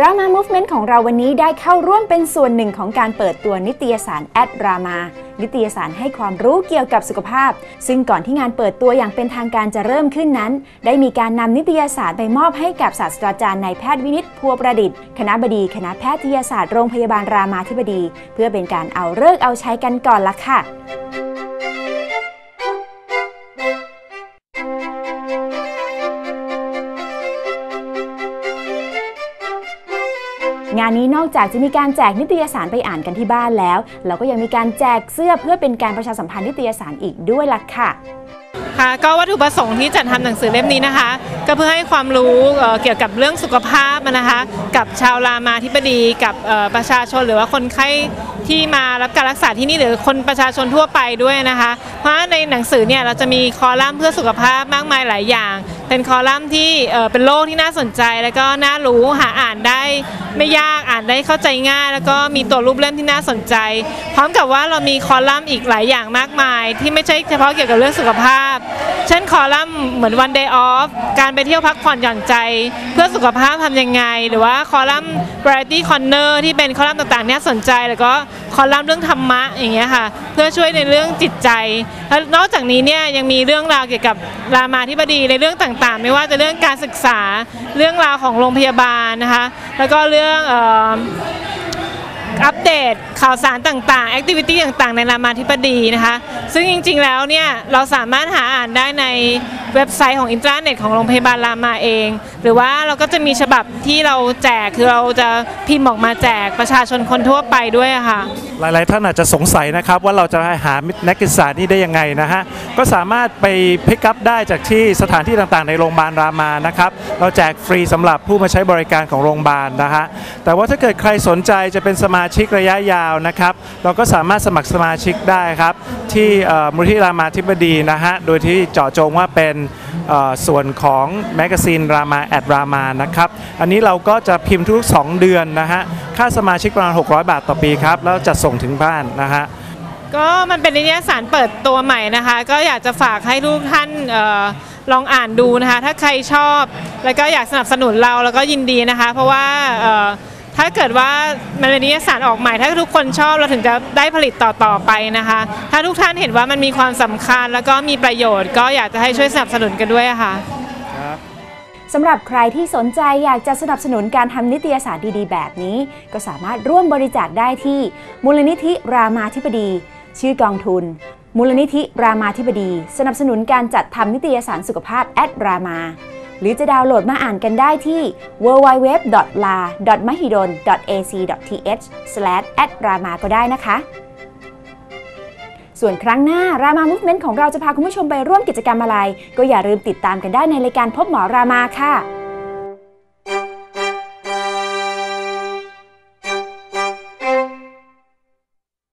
รามา Movement ของเราวันนี้ได้เข้าร่วมเป็นส่วนหนึ่งของการเปิดตัวนิตยสารแอดรามา นิตยสารให้ความรู้เกี่ยวกับสุขภาพ ซึ่งก่อนที่งานเปิดตัวอย่างเป็นทางการจะเริ่มขึ้นนั้น ได้มีการนำนิตยสารไปมอบให้กับศาสตราจารย์นายแพทย์วินิตพัวประดิษฐ์ คณะบดีคณะแพทยศาสตร์โรงพยาบาลรามาธิบดี เพื่อเป็นการเอาเลิกเอาใช้กันก่อนละค่ะ งานนี้นอกจากจะมีการแจกนิตยสารไปอ่านกันที่บ้านแล้ว เราก็ยังมีการแจกเสื้อเพื่อเป็นการประชาสัมพันธ์นิตยสารอีกด้วยล่ะค่ะค่ะก็วัตถุประสงค์ที่จัดทำหนังสือเล่มนี้นะคะ ก็เพื่อให้ความรู้เกี่ยวกับเรื่องสุขภาพนะคะ กับชาวรามาธิบดีกับประชาชนหรือว่าคนไข้ที่มารับการรักษาที่นี่หรือคนประชาชนทั่วไปด้วยนะคะ เพราะว่าในหนังสือเนี่ยเราจะมีคอลัมน์เพื่อสุขภาพมากมายหลายอย่าง เป็นคอลัมน์ที่เป็นโรคที่น่าสนใจ แล้วก็น่ารู้หาอ่านได้ไม่ยากอ่านได้เข้าใจง่าย แล้วก็มีตัวรูปเล่มที่น่าสนใจ พร้อมกับว่าเรามีคอลัมน์อีกหลายอย่างมากมาย ที่ไม่ใช่เฉพาะเกี่ยวกับเรื่องสุขภาพ เช่นคอลัมน์เหมือน one day off การไปเที่ยวพักผ่อนหย่อนใจ เพื่อสุขภาพทำยังไง หรือว่าคอลัมน์ variety corner ที่เป็นคอลัมน์ต่างๆเนี่ยสนใจ แล้วก็คอลัมน์เรื่องธรรมะอย่างเงี้ยค่ะ เพื่อช่วยในเรื่องจิตใจแล้วนอกจากนี้เนี่ยยังมีเรื่องราวเกี่ยวกับรามาธิบดีในเรื่องต่างๆ ไม่ว่าจะเรื่องการศึกษาเรื่องราวของโรงพยาบาลนะคะแล้วก็เรื่องอัปเดตข่าวสารต่างๆ แอคทิวิตี้ต่างๆ ในรามาธิบดีนะคะ ซึ่งจริงๆแล้วเนี่ยเราสามารถหาอ่านได้ใน เว็บไซต์ของอินเทอร์เน็ตของโรงพยาบาลรามาเอง หรือว่าเราก็จะมีฉบับที่เราแจกคือเราจะพิมพ์ออกมาแจกประชาชนคนทั่วไปด้วยค่ะ หลายๆ ท่านอาจจะสงสัยนะครับว่าเราจะหานักศึกษานี่ได้ยังไงนะฮะก็สามารถไปพิกัพได้จากที่สถานที่ต่างๆ ในโรงพยาบาลรามานะครับเราแจกฟรีสำหรับผู้มาใช้บริการของโรงพยาบาลนะฮะแต่ว่าถ้าเกิดใครสนใจจะเป็นสมาชิกระยะยาวนะครับ เราก็สามารถสมัครสมาชิกได้ครับ ที่มูลที่รามาธิบดีนะฮะโดยที่เจาะจงว่าเป็นส่วนของแมกกาซีนรามาแอดรามานะครับ อันนี้เราก็จะพิมพ์ทุก 2 เดือนนะฮะ ค่าสมาชิกประมาณ 600 บาทต่อปีครับ แล้วจัดส่งถึงบ้านนะฮะ ก็มันเป็นนิตยสารเปิดตัวใหม่นะคะ ก็อยากจะฝากให้ทุกท่านออลองอ่านดูนะคะ ถ้าใครชอบ แล้วก็อยากสนับสนุนเราแล้วก็ยินดีนะคะ เพราะว่า ถ้าเกิดว่ามันเป็นนิตยสารออกใหม่ ถ้าทุกคนชอบเราถึงจะได้ผลิตต่อๆไปนะคะ ถ้าทุกท่านเห็นว่ามันมีความสำคัญแล้วก็มีประโยชน์ ก็อยากจะให้ช่วยสนับสนุนกันด้วยค่ะสำหรับใครที่สนใจอยากจะสนับสนุนการทำนิตยสารดีๆ แบบนี้ ก็สามารถร่วมบริจาคได้ที่ มูลนิธิรามาธิบดี ชื่อกองทุน มูลนิธิรามาธิบดี สนับสนุนการจัดทำนิตยสารสุขภาพแอดรามาห รือจะดาวน์โหลดมาอ่านกันได้ที่ www.la.mahidol.ac.th/rama ก็ได้นะคะ ส่วนครั้งหน้ารามา Movement ของเราจะพาคุณผู้ชมไปร่วมกิจกรรมอะไร ก็อย่าลืมติดตามกันได้ในรายการพบหมอรามาค่ะ